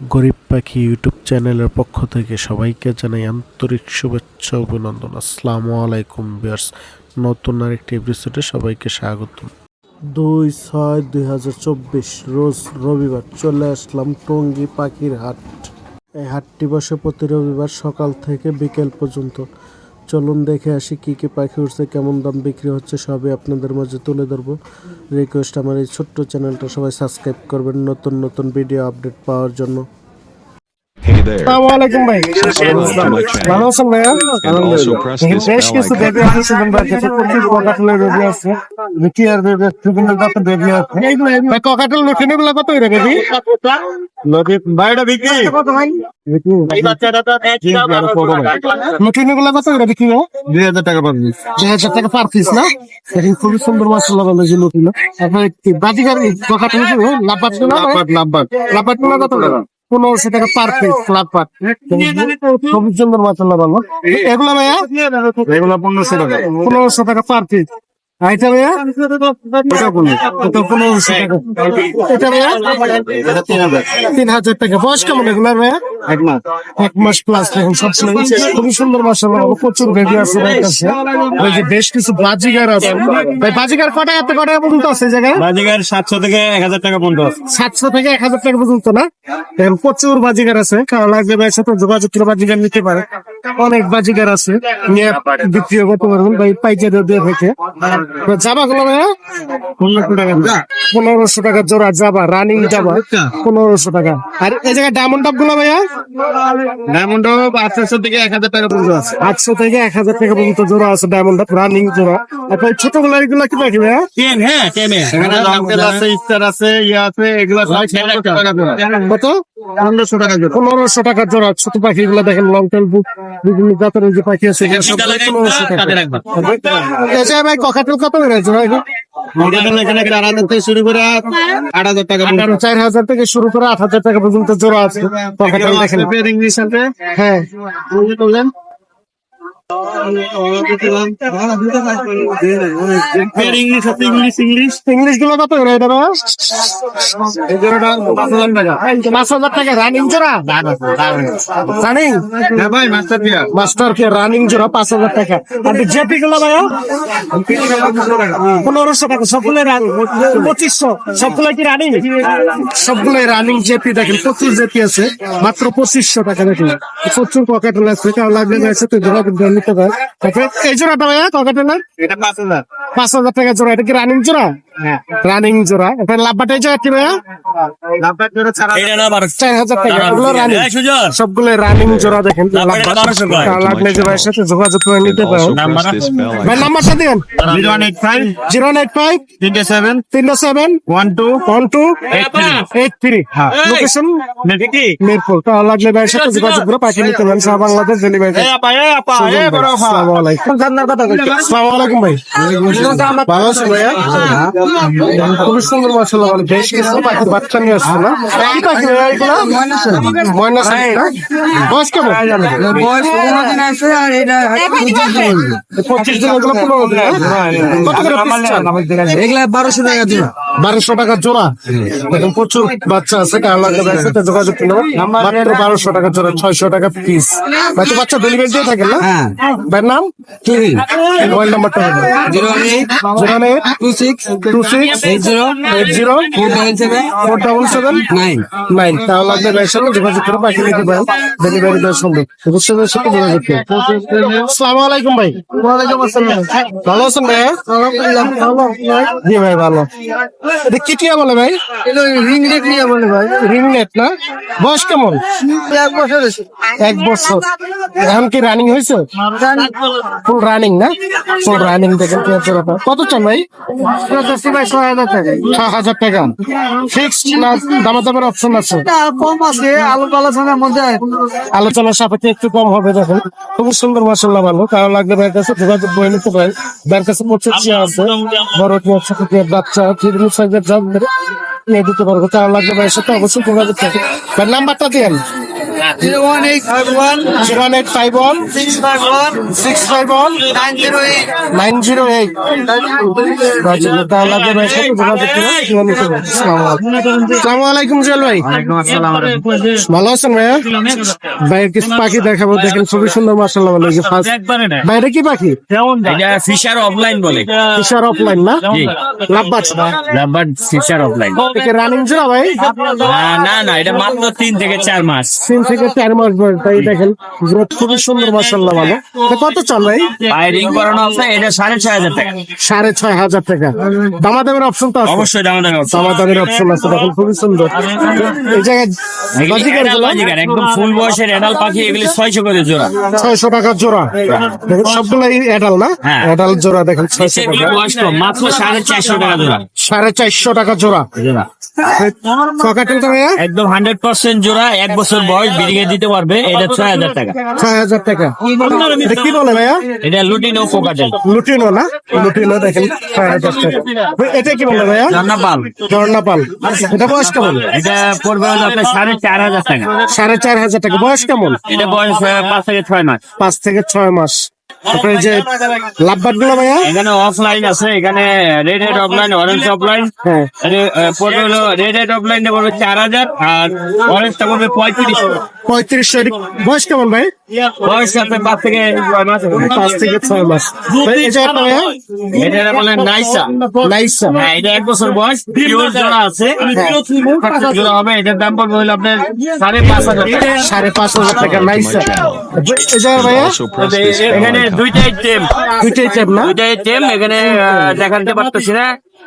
গরিব পাখি ইউটিউব চ্যানেলের পক্ষ থেকে সবাইকে জানাই আন্তরিক শুভেচ্ছা অভিনন্দন। আসসালামু আলাইকুম বিয়ার্স নতুন আরেকটি এপিসোডে সবাইকে স্বাগত দুই ছয় দুই হাজার চব্বিশ রোজ রবিবার চলে আসলাম টঙ্গী পাখির হাট। এই হাটটি বসে প্রতি রবিবার সকাল থেকে বিকেল পর্যন্ত। চলুন দেখে আসি কি কি পাখি উঠছে কেমন দাম বিক্রি হচ্ছে, সবই আপনাদের মাঝে তুলে ধরবো। রিকোয়েস্ট আমার এই ছোট্ট চ্যানেলটা সবাই সাবস্ক্রাইব করবেন, নতুন নতুন ভিডিও আপডেট পাওয়ার জন্য। Hey there. আসসালামু ভাই ভালো আছেন ভাইয়া And also press this বেশ কিছু বেবি আছে সেদিন বাড়িতে প্রচুর ককাটেলের বেবি আছে মিকি আর বেবি বিভিন্ন জাতের বেবি আছে ভাই ককাটেল লুটিনি গুলা কত করে বেবি লটি ভাইটা বিক্রি লুটিনি গুলা কত করে বিক্রি দুই হাজার টাকা পার পিস টাকা পার পিস না খুবই সুন্দর মাসাল্লাহ ভালো যে আপনার বাজিকার ককাটেল লাভবাট লাভবাট লাভবাট লাভবাট কত টাকা পনেরোশো টাকা পার পিস লাভবাট খুবই সুন্দর মাছ ভালো এগুলা ভাইয়া? এগুলা পনেরোশো টাকা। পনেরোশো টাকা পার পিস এটা ভাইয়া? এটা এটা পনেরোশো টাকা? এটা ভাইয়া? তিন হাজার টাকা। বয়স কেমন এগুলার ভাইয়া? এক মাস। এক মাস প্লাস দেখুন সব খুবই সুন্দর মাসাল্লাহ প্রচুর বেবি আছে ভাই কাছে। ওই যে বেশ কিছু বাজিগার আছে। ভাই বাজিগার কটা এত কটা পর্যন্ত আছে এই জায়গায়? বাজিগার সাতশো থেকে এক হাজার টাকা পর্যন্ত আছে। সাতশো থেকে এক হাজার টাকা পর্যন্ত না? এখন প্রচুর বাজিগার আছে। কারও লাগবে ভাইয়ের সাথে যোগাযোগ করে বাজিগার নিতে পারে। অনেক বাজিগার আছে। নিয়ে বিক্রিও করতে পারবেন। ভাই পাইকারি দিয়ে থেকে। জামা গুলো ভাইয়া? পনেরোশো টাকা। পনেরোশো টাকা জোড়া যাবা রানিং যাবা। পনেরোশো টাকা। আর এই জায়গায় ডায়মন্ড ডাবগুলো ভাইয়া? ডায়মন্ড আঠারোশো থেকে এক হাজার টাকা পর্যন্ত আছে। আটশো থেকে এক হাজার টাকা পর্যন্ত জোড়া আছে ডায়মন্ড ডাব রানিং জোড়া। ভাই ছোটগুলো এগুলো কি পাখি ভাইয়া? টেন হ্যাঁ টেনে আছে স্টার আছে ইয়ে আছে এগুলো কত? পনেরোশো টাকা জোড়া। পনেরোশো টাকা জোড়া। ছোট পাখি গুলো দেখেন লং টেল বুক বিভিন্ন জাতের যে পাখি আছে এগুলো সব পনেরোশো টাকা। ভাই ককাটেল কত হাজার থেকে শুরু করে আট হাজার টাকা চার হাজার থেকে শুরু করে আট হাজার টাকা পর্যন্ত জোড়া আছে। হ্যাঁ। ইংলিশ ইংলিশ ইংলিশগুলো পাঁচ হাজার টাকা রানিং হ্যাঁ মাস্টার রানিং পাঁচ হাজার টাকা জেপি পনেরোশো টাকা পঁচিশশো কি রানিং রানিং জেপি দেখেন প্রচুর জেপি আছে মাত্র পঁচিশশো টাকা দেখেন প্রচুর পকেট আছে কারও লাগলে আছে তো যোগাযোগ করে নিতে এই জোড়াটা ভাইয়া পকেটেলের এটা পাঁচ হাজার। পাঁচ হাজার টাকা জোড়া এটা কি রানিং জোড়া? রানিং জোড়া। এটা লাভবাটা এই জোড়া কি ভাইয়া? লাভবার জোড়া ছাড়া চার হাজার টাকা এগুলো রানিং সবগুলো রানিং জোড়া দেখেন লাভবাটা বারোশো করে। কারও লাগলে যে ভাইয়ের সাথে যোগাযোগ করে নিতে ভাই নাম্বারটা দিন zero one eight five. Zero eight five. তিনটে সেভেন তিনটা seven one two. One two. Eight three location Mirpur. তাহলে লাগলে ভাইয়ের সাথে যোগাযোগ করে পাঠিয়ে নিতে পারেন। সারা বাংলাদেশ ডেলিভারি আসসালামু আলাইকুম আসসালামু আলাইকুম ভাই। ভালো আছেন ভাইয়া? খুবই সুন্দর মাসাল্লাহ বেশ কিছু পাখি বাচ্চা নিয়ে আসছে না? কি পাখি ময়না বয়স কেমন? পঁচিশ দিন এগুলো পনেরো দিন। হ্যাঁ? বারোশো টাকা দিন বারোশো টাকা জোড়া? এখন প্রচুর বাচ্চা আছে কার লাগবে সাথে যোগাযোগ করলে? মাত্র বারোশো টাকা জোড়া ছয়শো টাকা পিস ভাই তো বাচ্চা ডেলিভারি দিয়ে থাকেন না? ভাইয়ের নাম মোবাইল নাম্বারটা হবে zero eight zero eight two six two six eight zero eight zero four double seven four double seven nine nine তাহলে ভাইয়ের যোগাযোগ করে পাঠিয়ে নিতে পারেন ডেলিভারি দেওয়ার সঙ্গে অবশ্যই সাথে যোগাযোগ করুন আসসালামু আলাইকুম ভাই ওয়ালাইকুম আসসালাম ভালো আছেন ভাই জি ভাই ভালো এটা কি টিয়া বলে ভাই রিং বলে ভাই রিং নেট না বয়স কেমন এক বছর এক বছর এখন কি রানিং হয়েছে ফুল রানিং না? ফুল রানিং দেখেন ব্যাপার। কত চান ভাই? ভাই ছয় হাজার টাকা। ছ হাজার টাকা ফিক্সড না দামা দামের অপশন আছে কম আছে আলোচনার মধ্যে আলোচনার সাপেক্ষে একটু কম হবে দেখেন। খুব সুন্দর মশলা ভালো। কারও লাগলে ভাইয়ের কাছে যোগাযোগ করে নিতে পারেন। ভাইয়ের কাছে প্রচুর চেয়ে আছে বড় ছোট বাচ্চা ফিরমি সাইজের জাম নিয়ে দিতে পারব। কারও লাগলে ভাইয়ের সাথে অবশ্যই যোগাযোগ ভাই নাম্বারটা দিন zero one eight five one six five one nine zero eight তাহলে আপনার ভাইয়ের সাথে যোগাযোগ করে জীবন নিতে পারেন। আসসালামু আলাইকুম। জুয়েল ভাই ভালো আছেন ভাইয়া ভাইয়ের কিছু পাখি দেখাবো দেখেন খুবই সুন্দর মার্শাল্লাহ ভালো ফার্স্ট বাইরে কি পাখি ফিশার অফলাইন বলে ফিশার অফলাইন না লাভবাজ রাবার ফিশার অফলাইন থেকে রানিং জোড়া ভাই না না এটা মাত্র তিন থেকে চার মাস তিন থেকে চার মাস বয়স তাই দেখেন গ্রোথ খুবই সুন্দর মার্শাল্লাহ ভালো। কত চান ভাই? করানো আছে এটা সাড়ে ছয় হাজার টাকা। সাড়ে ছয় হাজার টাকা। দামাদামের অপশন তো আছে। অবশ্যই দাম দাম দামাদামের অপশন আছে দেখেন খুবই সুন্দর। এই জায়গায় একদম ফুল বয়সের এডাল পাখি এগুলি ছয়শো করে জোড়া। ছয়শো টাকা জোড়া। দেখেন সবগুলাই এডাল না? হ্যাঁ। এডাল জোড়া দেখেন ছয়শো টাকা। মাত্র সাড়ে চারশো টাকা জোড়া। সাড়ে চারশো টাকা জোড়া। একদম হান্ড্রেড পার্সেন্ট জোড়া এক বছর বয়স বিরিয়ে দিতে পারবে এটা ছয় হাজার টাকা। ছয় হাজার টাকা। এটা কি বলে ভাইয়া? এটা লুটিনো ফোকাটেল লুটিনো না? লুটিনো দেখেন ছয় হাজার টাকা। ভাই, এটা কি বলে ভাইয়া? পাল। ঝর্ণা পাল। এটা বয়স কেমন? এটা পড়বে হলো আপনার সাড়ে চার হাজার টাকা। সাড়ে চার হাজার টাকা। বয়স কেমন? এটা বয়স পাঁচ থেকে ছয় মাস। পাঁচ থেকে ছয় মাস। তারপরে যে গুলো ভাইয়া? এখানে অফলাইন আছে এখানে red head opaline orange opaline পড়বে হলো রেড হেড অফলাইন পড়বে চার হাজার আর অরেঞ্জটা পড়বে পঁয়ত্রিশ পঁয়ত্রিশশো এর বয়স কেমন ভাই? বয়স আছে পাঁচ থেকে ছয় মাস পাঁচ থেকে ছয় মাস ভাই, এই যে একটা ভাইয়া এটা বলে নাইসা নাইসা হ্যাঁ এটা এক বছর বয়স পিওর জোড়া আছে জোড়া হবে এটার দাম পড়বে হলো আপনার সাড়ে পাঁচ হাজার সাড়ে পাঁচ হাজার টাকা নাইসা ভাইয়া এখানে দুইটাই টেম দুইটাই টাইপ না দুইটাই টেম এখানে আহ, দেখাতে পারতেছি না।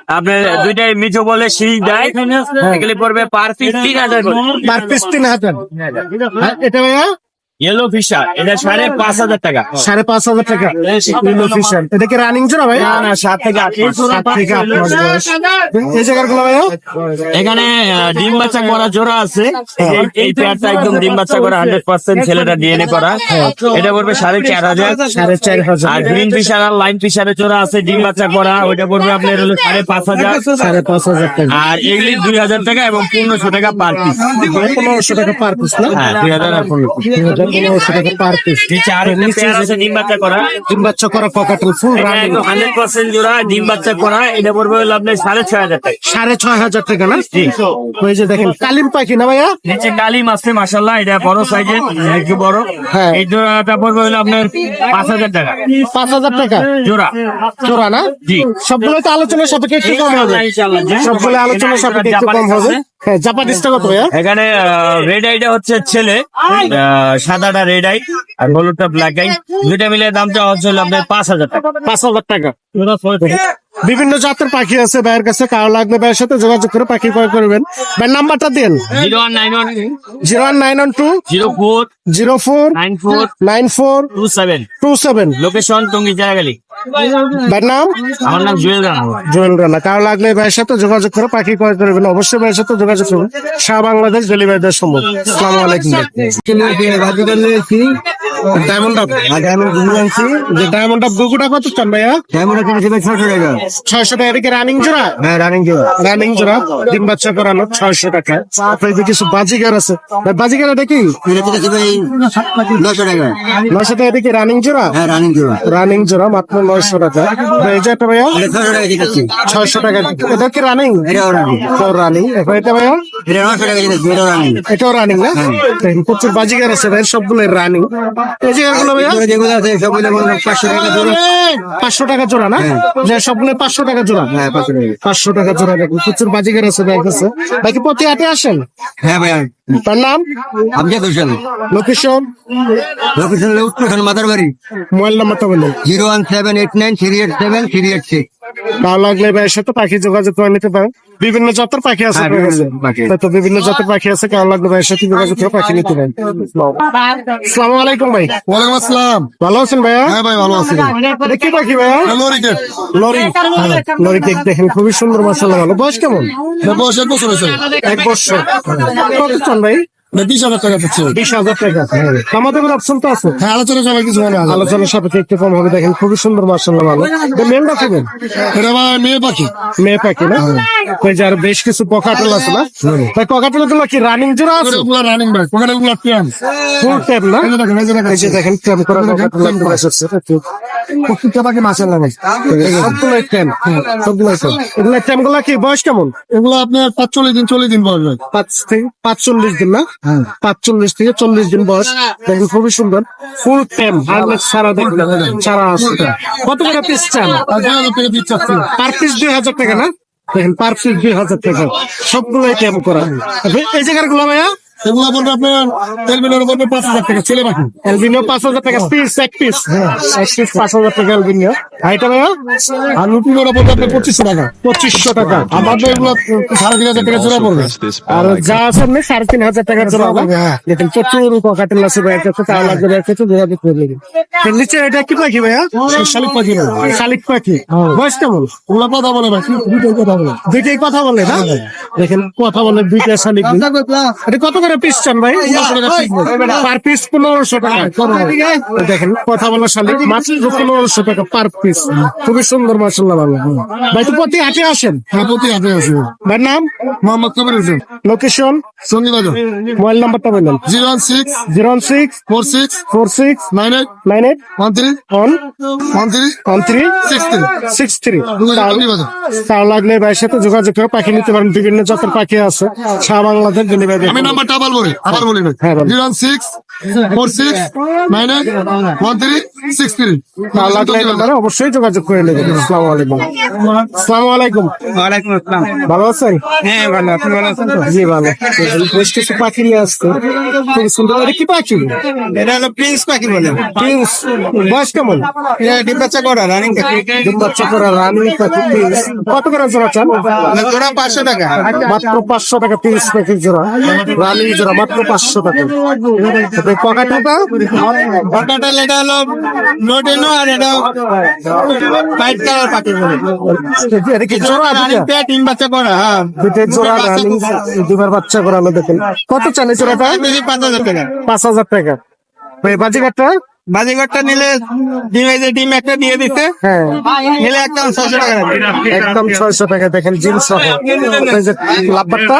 আপনার দুইটাই মিঠো বলে শীষ দেয়। এগুলি পড়বে পার পিস তিন হাজার পার পিস তিন হাজার। হ্যাঁ, এটা ভাইয়া? ইয়েলো ফিশার এটা সাড়ে পাঁচ হাজার টাকা। সাড়ে পাঁচ হাজার টাকা। ইলো ফিশার এটা কি রানিং জোড়া ভাই? না না সাত থেকে আট সাত থেকে আট এই জায়গারগুলো ভাইয়া? এখানে ডিম বাচ্চা করা জোড়া আছে। এই- এই পেয়ারটা একদম ডিম বাচ্চা করা হান্ড্রেড পার্সেন্ট ছেলেটা ডিএনএ করা। এটা পড়বে সাড়ে চার হাজার। সাড়ে চার হাজার। আর গ্রিন ফিশার আর লাইন ফিশারের জোড়া আছে ডিম বাচ্চা করা। ওইটা পড়বে আপনার হলো সাড়ে পাঁচ হাজার। সাড়ে পাঁচ হাজার টাকা। আর এগুলি দুই হাজার টাকা এবং পনেরোশো টাকা পার পিস পনেরোশো টাকা পার পিস না? হ্যাঁ দুই হাজার আর পনেরোশো। দুই হাজার পনেরোশো পার পিস নিচে আর একটা আছে ডিম বাচ্চা করা। তিন বাচ্চা করা cockatiel full running hundred percent জোড়া ডিম বাচ্চা করা এটা পড়বে হলো আপনার সাড়ে ছয় হাজার টাকা। সাড়ে ছয় হাজার টাকা না? ওই যে দেখেন কালিম পাখি না ভাইয়া? নিচে কালি মাছটা মাসাল্লাহ এটা বড় সাইজের একটু বড়। হ্যাঁ। এই জোড়াটা পড়বে হলো আপনার পাঁচ হাজার টাকা। পাঁচ হাজার টাকা? জোড়া। জোড়া না? জি। সবগুলো তো আলোচনা সাপেক্ষে একটু কম হবে। ইনশাআল্লাহ, সবগুলো আলোচনা সাপেক্ষে একটু কম হবে। জাপানিজটা কত ভাইয়া? এখানে রেড আইটা হচ্ছে ছেলে সাদাটা রেড আই আর হলুদটা ব্ল্যাক আই দুইটা মিলে দামটা হচ্ছে আপনার পাঁচ হাজার টাকা। পাঁচ হাজার টাকা। বিভিন্ন জাতের পাখি আছে ভাইয়ের কাছে কারও লাগবে ভাইয়ের সাথে যোগাযোগ করে পাখি ক্রয় করবেন। ভাইয়ের নাম্বারটা দেন। Zero one nine one zero one nine one two zero four zero four nine four nine four two seven. Two seven. Location Tongi জায়গালি। ভাইয়ের নাম? আমার নাম জুয়েল রানা। জোয়েল রানা। কারও লাগলে ভাইয়ের সাথে যোগাযোগ করে পাখি ক্রয় করবেন অবশ্যই ভাইয়ের সাথে যোগাযোগ করবেন শাহ বাংলাদেশ ডেলিভারি দেওয়ার সম্ভব আসসালামু আলাইকুম ডায়মন্ড আপ ডায়মন্ড আনছি। যে ডায়মন্ড আপ গুগুটা কত চান ভাইয়া? ছয়শো টাকা। এদিকে রানিং জোড়া? হ্যাঁ রানিং জোড়া। রানিং জোড়া। ডিম বাচ্চা করানো ছয়শো টাকা। কিছু বাজিগার আছে। ভাই, বাজিগার এটা কি? নয়শো টাকা। এদিকে রানিং জোড়া? রানিং জোড়া। মাত্র নয়শো টাকা। ভাই, এই যে একটা ভাইয়া ছয়শো টাকা এটা কি রানিং এটাও রানিং এখন এটা ভাইয়া এটাও রানিং না? দেখেন, প্রচুর বাজিগার আছে ভাই সবগুলো রানিং এই ভাইয়া? পাঁচশো টাকা জোড়া। না? যে সবগুলো পাঁচশো টাকা জোড়া? পাঁচশো টাকা। জোড়া দেখুন প্রচুর বাজিগার আছে ভাই কাছে বাকি প্রতি হাটে আসেন? হ্যাঁ ভাইয়া। তার নাম? আমজাদ হোসেন লোকেশন লোকেশন উত্তরখান মাদার বাড়ি। মোবাইল নাম্বারটা বলুন zero one seven eight nine three eight seven three eight six ভালো লাগলে ভাইয়ের সাথে পাখি যোগাযোগ করে নিতে পারেন। বিভিন্ন জাতের পাখি আছে হ্যাঁ। তো বিভিন্ন জাতের পাখি আছে কারও লাগলে ভাইয়ের সাথে যোগাযোগ করে পাখি নিতে পারেন। আসসালামু আলাইকুম ভাই। ওয়ালাইকুম আসসালাম। ভালো আছেন ভাইয়া? হ্যাঁ ভাই ভালো আছি। কি পাখি ভাইয়া? লরিকে লরি লরি। কেক দেখেন খুবই সুন্দর মাসাল্লাহ ভালো। বয়স কেমন? বয়স এক বছর হয়েছে। এক বছর। কত চান ভাই? বিশ হাজার টাকা পাচ্ছে বিশ হাজার টাকা আমাদের অপশন তো আছে? হ্যাঁ আলোচনা সবাই কিছু মনে হয় আলোচনার সাপেক্ষে একটু কম হবে দেখেন খুবই সুন্দর মার্শাল্লাহ ভালো। এটা আবার মেয়ে পাখি। মেয়ে পাখি না? ওই যে আর বেশ কিছু পকাটেল আছে না? তাই পকাটেলগুলো কি রানিং জোড়া আছে? ওগুলো রানিং ভাই ওখানে ওগুলো টিয়াম ফুল টাইপ না? এই যে দেখেন ট্যাম করা cockatiel গুলো এসেছে। প্রত্যেকটা পাখি মাছের লাগে সবগুলো ট্যাম সবগুলো এগুলো ট্যামগুলো কি বয়স কেমন? এগুলো আপনার পাঁচচল্লিশ দিন চল্লিশ দিন বয়স পাঁচ থেকে পাঁচচল্লিশ দিন না? হ্যাঁ পাঁচচল্লিশ থেকে চল্লিশ দিন বয়স। দেখেন, খুবই সুন্দর। ফুল টাইম হার্নেস সারা দেখবেন সারা কত করে পিস চান? টাকা পার পিস দুই হাজার টাকা না? দেখেন পার পিস দুই হাজার টাকা। সবগুলো ট্যাম করা। এই জায়গারগুলো ভাইয়া? এগুলো বলবে আপনার তেলবিনের বলবে পাঁচ হাজার টাকা ছেলে পাখি। এলবিনিও পাঁচ হাজার টাকা পিস এক পিস এক পিস পাঁচ হাজার টাকা এলবিনিও হাইটা ভাইয়া? আর লুটিন ওরা বলবে আপনার পঁচিশশো টাকা। পঁচিশশো টাকা। এগুলো সাড়ে তিন হাজার টাকা জোড়া Also পড়বে। আর যা সাড়ে তিন হাজার হবে। হ্যাঁ। দেখেন প্রচুর ভাইয়ের কাছে কাছে নিচে এটা কি পাখি ভাইয়া? শালিক পাখি শালিক পাখি। বয়স কেমন? ওগুলো কথা বলে ভাই। কথা বলে। দুইটাই কথা বলে না? দেখেন কথা বলে দুইটা শালিক। এটা কত করে পিস চান ভাই? পার পিস পনেরোশো টাকা। দেখেন কথা বলা শালিক মাত্র পনেরোশো টাকা পার পিস। খুবই সুন্দর ভালো। ভাই তো প্রতি হাটে আসেন? হ্যাঁ প্রতি আছে ভাই নাম? মোহাম্মদ কবির হোসেন। লোকেশন? মোবাইল নাম্বারটা বললেন zero one six zero six four six four six nine eight nine eight one three one one three one three six three. Six three. লাগলে ভাইয়ের সাথে যোগাযোগ করে পাখি নিতে পারেন। বিভিন্ন জাতের পাখি আছে। সারা বাংলাদেশ ডেলিভারি আমি নাম্বারটা আবার বলি আবার বলি ভাই হ্যাঁ। Zero one six four six nine eight one three six three. অবশ্যই যোগাযোগ করে নেবেন আসসালামু আলাইকুম। আসসালামু আলাইকুম। ওয়ালাইকুম আসসালাম। ভালো আছেন? হ্যাঁ ভালো। আপনি ভালো আছেন তো? জি ভালো। বেশ কিছু পাখি নিয়ে আসছে। খুব সুন্দর। এটা কি পাখি? এটা হলো প্রিন্স পাখি বলে। প্রিন্স। বয়স কেমন? এটা ডিম বাচ্চা করা রানিং ডিম বাচ্চা করা রানী পাখি প্রিন্স। কত করে জোড়া চান? জোড়া পাঁচশো টাকা। মাত্র পাঁচশো টাকা পিস প্যাকেজ জোড়া। রানী জোড়া মাত্র পাঁচশো টাকা। তারপরে পকেটটা কটাটাল এটা হলো লোডেনো আর এটা হোয়াইট কালার পাখি এটা কি জোড়া রানিং দুটা? পেয়ে বাচ্চা করা হ্যাঁ। দুটো জোড়া রানী দুবার বাচ্চা করানো দেখেন। কত চান এই জোড়াটা? পাঁচ হাজার টাকা। পাঁচ হাজার টাকা। বাজিঘাটটা বাজিঘরটা নিলে ডিম যে ডিম একটা দিয়ে দিতে হ্যাঁ। নিলে একদম ছশো টাকা একদম ছয়শো টাকা দেখেন জিম সহ। লাভবারটা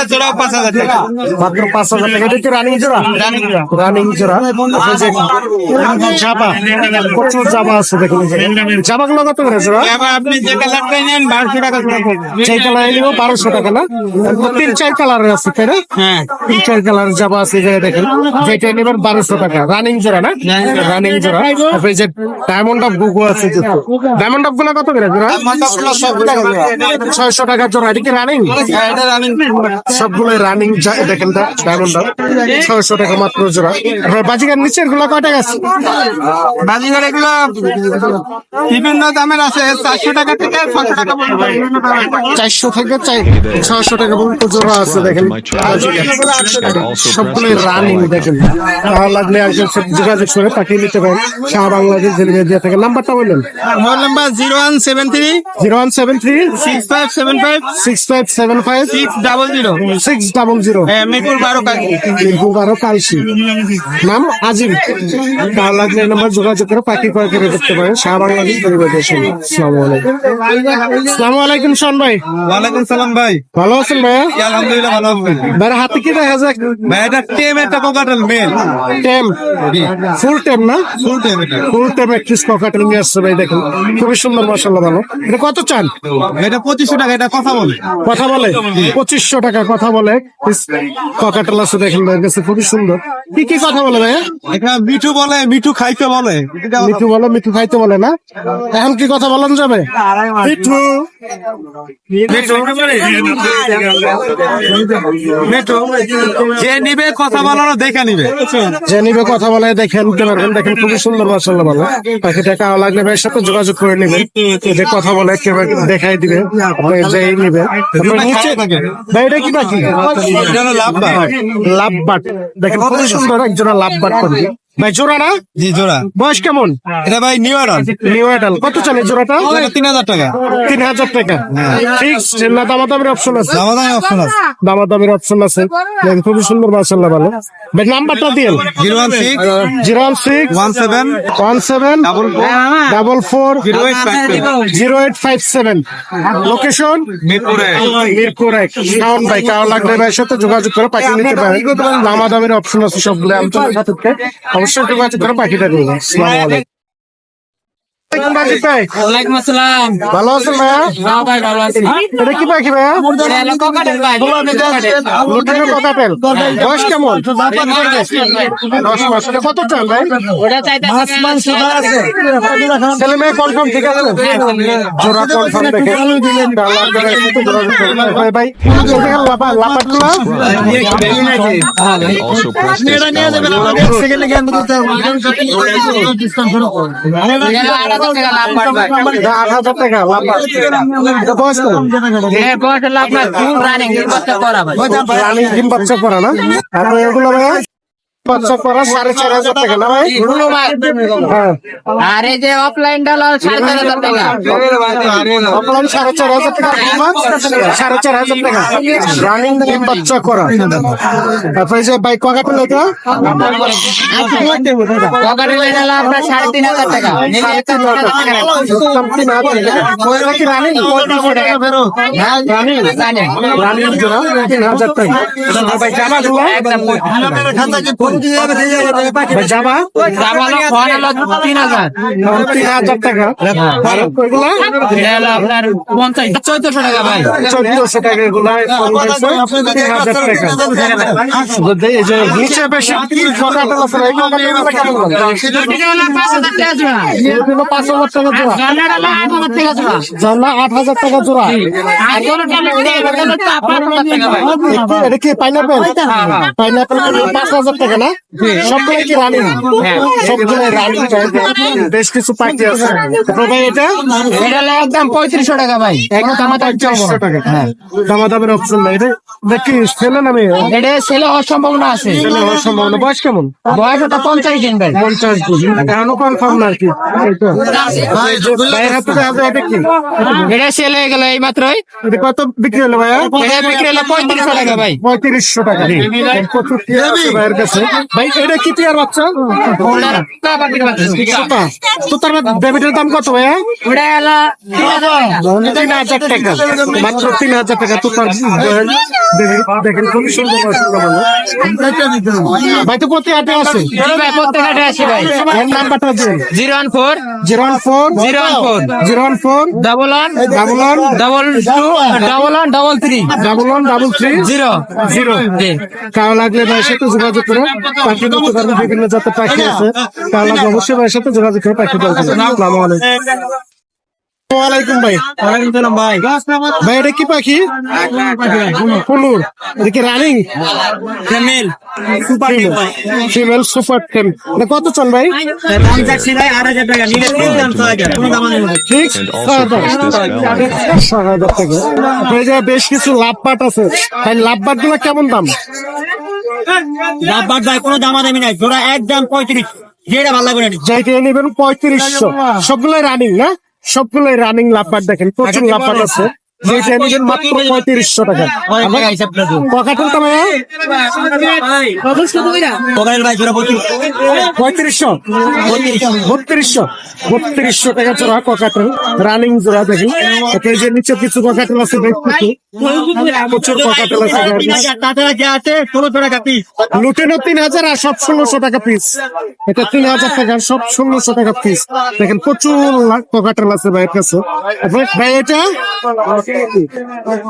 আর জোড়াও পাঁচ হাজার টাকা। মাত্র পাঁচ হাজার টাকা। এটা কি রানিং জোড়া? রানিং জোড়া। জাবা। প্রচুর জাবা আছে দেখুন জাবা গুলো কত করে জোড়া? আপনি যে কালারটাই নেন বারোশো টাকা সেই কালার নিব বারোশো টাকা না? তিন চার কালারের আছে তাই না? হ্যাঁ। তিন চার কালার যাবা আছে দেখেন। যেটা নেবেন বারোশো টাকা। রানিং জোড়া না? রানিং জোড়া তারপরে এই যে ডায়মন্ড অফ গুগু আছে ডায়মন্ড অফগুলো কত করে জোড়া ছয়শো টাকা জোড়া। এটা কি রানিং রানিং দেখেন ডায়মন্ড অফ ছয়শো টাকা মাত্র জোড়া। আপনার বাজিকার নিচেরগুলো কয় টাকা আছে? বাজিঘর এগুলো বিভিন্ন দামের আছে। চারশো টাকা থেকে ছশো টাকা। চারশো থেকে ছয়শো টাকা পর্যন্ত জোড়া আছে দেখেন। রানিং দেখেন। ভালো লাগলে একজন যোগাযোগ করে পাঠিয়ে নিতে পারেন। সারা বাংলাদেশ ডেলিভারি দিয়ে থাকে নাম্বারটা বললেন mobile number zero one seven three zero one seven three six five seven five six five seven five six double zero. Six double zero. Mirpur বারো কাকি বারো কালসি নাম আজিম। ভালো লাগলে নাম্বার যোগাযোগ করে পাখি ক্রয় করে দেখতে পারেন। সারা বাংলাদেশ ডেলিভারি দিয়ে আসসালামু আলাইকুম। আসসালামু আলাইকুম শোন ভাই। ওয়ালাইকুম সালাম ভাই। ভালো আছেন ভাইয়া? আলহামদুলিল্লাহ ভালো আছেন ভাইয়ের হাতে কি দেখা যায় ভাই এটা টেম একটা কোকাটেল মেল। টেম। ফুল টেম না? ফুল এটা। ফুল একত্রিশ নিয়ে আসছে ভাই দেখুন। খুবই সুন্দর ভালো। এটা কত চান? এটা পঁচিশশো টাকা এটা কথা বলে। কথা বলে? পঁচিশশো টাকা কথা বলে। আছে দেখেন কাছে খুবই সুন্দর। কি কি কথা বলে ভাইয়া? এটা মিঠু বলে মিঠু খাইতে বলে। মিঠু বলো মিঠু খাইতে বলে না? এখন কি কথা বলেন যাবে? মিঠু। মিঠু। যে নিবে কথা বলানো দেখে নিবে। যে নিবে কথা বলে দেখে নিতে পারবেন দেখেন খুবই সুন্দর মাসাল্লাহ ভালো পাখিটা দেখা লাগলে ভাইয়ের সাথে যোগাযোগ করে নেবেন যে কথা বলে কেউ দেখাই দিবে যেই নিবে নিচে ভাই এটা কি পাখি লাভ বাট দেখেন খুবই সুন্দর একজোড়া লাভবাট পাখি ভাই জোড়া না? জি জোড়া। বয়স কেমন? এটা ভাই নিউ নিউ কত চলে জোড়াটা? তিন হাজার টাকা। তিন হাজার টাকা। ফিক্স না দামাদামের অপশন আছে? দামাদামি অপশন আছে। দামাদামের অপশন আছে। খুবই সুন্দর মাসাল্লাহ ভালো। ভাই নাম্বারটা দিন zero one six. Zero one six. One seven. One seven. Double four. Double four. Zero eight five zero eight five seven. Location মিরপুরে এক। শাওন ভাই কারও লাগলে ভাইয়ের সাথে যোগাযোগ করে পাখি নিতে পারে দামাদামের অপশন আছে সবগুলো। আঞ্চলিক সাথে অবশ্যই যোগাযোগ করে পাখিটা নিন ভালো আছেন ভাইয়া হ্যাঁ ভাই ভালো আছি এটা কি পাখি ভাইয়া ককাটেল বয়স কেমন দশ মাস কত চান ভাই ছেলে মেয়ে কনফার্ম ঠিক আছে জোড়া কনফার্ম দেখে ভাই ভাই লাপাটুলা টাকা রানিং ডিম বাচ্চা করা না? আর এগুলো আর এই যে অফলাইন ডালার সাড়ে চার হাজার টাকা। অফলাইন সাড়ে চার হাজার টাকা সাড়ে চার হাজার টাকা। রানিং বাচ্চা করা। তারপরে যে বাইক কগাটা লেখা কোকাটেল সাড়ে তিন হাজার টাকা। রানিং রানিং জামা জামা জামালো ফোন হলো তিন হাজার। তিন হাজার টাকা। আর ওইগুলা হলো আপনার পঞ্চাশ চোদ্দশো টাকা ভাই। চোদ্দশো টাকা এগুলা তিন হাজার টাকা। যদি এই যে নিচে বেশি ককাটেল আছে না, এই ককাটেলগুলো কেমন দাম? এটা হলো পাঁচ হাজার টাকা জোড়া। আট হাজার টাকা জোড়া। জানলা আট হাজার টাকা এটা কি পাইনাপেল পাইনাপেল পাঁচ হাজার টাকা না? সবগুলো কি রানি সবগুলো রানি বেশ কিছু পাখি আছে। ভাই এটা এটা হলো পঁয়ত্রিশশো টাকা ভাই। একদম আমাদের চারশো টাকা। দামা দামের অপশন নাই এটা দেখি ছেলে নামে এটা ছেলে হওয়ার সম্ভাবনা আছে। ছেলে হওয়ার সম্ভাবনা। বয়স কেমন? বয়স ওটা পঞ্চাশ দিন ভাই। পঞ্চাশ দিন। এখনও কনফার্ম না আর কি। এটা সেল হয়ে গেল এই মাত্রই কত বিক্রি হলো ভাইয়া? এটা বিক্রি হলো পঁয়ত্রিশশো টাকা ভাই। পঁয়ত্রিশশো টাকা। ভাইয়ের কাছে। ভাই এটা কি টিয়ার বাচ্চা? সুতা। সুতার বেবিটার দাম কত ভাইয়া? ওটা হলো তিন হাজার। টাকা। মাত্র তিন হাজার টাকা। তো তার দেখেন- দেখেন খুবই সুন্দর ভাই তো প্রতি হাটে আছে? ভাই হাটে আসি ভাই এর নাম্বারটা দিন। Zero one four zero one four zero one four zero one four double one double one double two double one double three double one double three zero zero কারও লাগলে ভাইয়ের সাথে যোগাযোগ করে পাখি পারবেন বিভিন্ন জাতের পাখি আছে। কারও লাগলে অবশ্যই ভাইয়ের সাথে যোগাযোগ করে পাখি পাবেন আসসালামু আলাইকুম। ওয়ালাইকুম ভাই। ভাই। ভাই এটা কি পাখি? ফুলুর এটা কি রানিং? ফ্যামিল ফিমেল। সুপার টেম এটা কত চান ভাই? আট হাজার টাকা। নিলে তিন দাম ছয় হাজার। কোনো দাম নেই ঠিক and also press this bell ছয় হাজার টাকা এই যে বেশ কিছু লাভ পাট আছে। ভাই লাভ পাটগুলো কেমন দাম? ডাব্বার যায় কোনো দামা দামি নাই। জোড়া একদম পঁয়ত্রিশ। যেটা ভালো লাগবে যাইতে নেবেন পঁয়ত্রিশশো। সবগুলোই রানিং না? সবগুলোই রানিং লাপার দেখেন প্রচুর লাপার আছে। যেটা নেবেন মাত্র পঁয়ত্রিশশো টাকা। ভাইয়া পঁয়ত্রিশশো বত্রিশশো বত্রিশশো টাকা জোড়া ককাটেল রানিং জোড়া দেখেন এই যে নিচে কিছু ককাটেল আছে প্রচুর ককাটেল আছে তিন হাজার আর সব ষোলোশো টাকা পিস এটা তিন হাজার টাকা সব ষোলোশো টাকা পিস দেখেন প্রচুর ককাটেল আছে ভাইয়ের কাছে। ভাই এটা?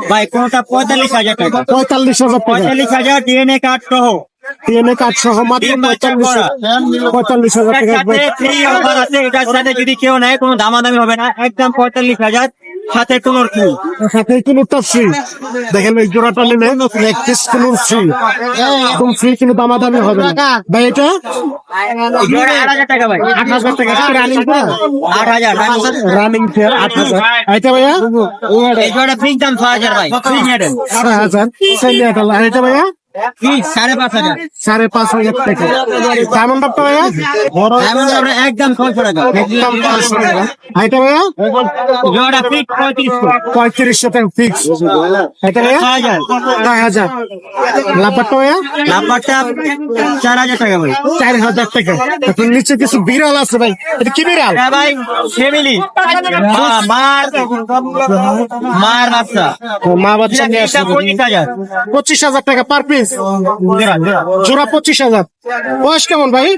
ভাই কোনটা পঁয়তাল্লিশ হাজার টাকা? পঁয়তাল্লিশ হাজার পঁয়তাল্লিশ হাজার ডিএনএ কার্ড সহ টিএনএ কার্ড সহ। মাত্র পঁয়তাল্লিশ পঁয়তাল্লিশ হাজার টাকা যদি কেউ নেয় কোনো দামাদামি হবে না একদম পঁয়তাল্লিশ হাজার সাথে টুনোর কি? সাথে কিলোটা ফ্রি দেখেন এই জোড়াটা নিলে এক পিস ফ্রি একদম ফ্রি কিন্তু দামাদামি হবে না। ভাই এটা ভাইয়া? সাড়ে পাঁচ হাজার। সাড়ে পাঁচ হাজার টাকা। ডায়মন্ডটা ভাইয়া? বড় এমন আমরা একদম ছয়শো টাকা। একদম পাঁচশো টাকা। হাইটা ভাইয়া? জোড়া ফিক্স পঁয়ত্রিশ পঁয়ত্রিশশো টাকা ফিক্স এটা ভাইয়া? ছয় হাজার। ভাইয়া? চার হাজার টাকা ভাই। চার হাজার টাকা। এখন নিচে কিছু বিড়াল আছে ভাই। এটা কি বিড়াল? হ্যাঁ ভাই ফ্যামিলি। মার মার বাচ্চা। ও, মা বাচ্চা নিয়ে আসছে। পঁচিশ হাজার। পঁচিশ হাজার টাকা পার পিস জোড়া পঁচিশ হাজার। বয়স কেমন ভাই?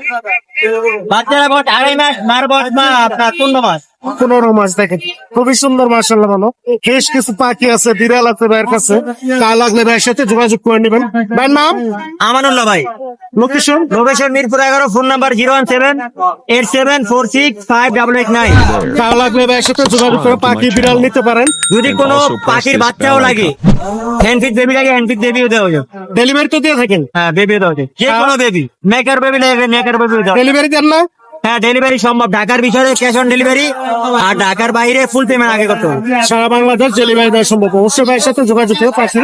বাচ্চারা বয়স আড়াই মাস, মার বয়স মা আপনার পনেরো মাস। পনেরো মাস দেখেন। খুবই সুন্দর মার্শাল্লাহ ভালো। বেশ কিছু পাখি আছে বিড়াল আছে ভাইয়ের কাছে। তা লাগলে ভাইয়ের সাথে যোগাযোগ করে নেবেন। ভাইয়ের নাম? আমানুল্লাহ ভাই। লোকেশন? লোকেশন মিরপুর এগারো phone number zero one seven eight seven four six five double eight nine. তা লাগলে ভাইয়ের সাথে যোগাযোগ করে পাখি বিড়াল নিতে পারেন। যদি কোনো পাখির বাচ্চাও লাগে হ্যান্ড ফিট বেবি লাগে হ্যান্ড ফিট বেবিও দেওয়া যাবে ডেলিভারি তো দিয়ে থাকেন? হ্যাঁ বেবিও দেওয়া যাবে যে কোনো বেবি মেকার বেবি লাগে মেকার বেবি দেওয়া ডেলিভারি দেন না? হ্যাঁ ডেলিভারি সম্ভব। ঢাকার বিষয়ে ক্যাশ অন ডেলিভারি আর ঢাকার বাইরে ফুল পেমেন্ট আগে করতে হবে। সারা বাংলাদেশ ডেলিভারি দেওয়া সম্ভব। অবশ্যই ভাইয়ের সাথে যোগাযোগ করে পাখি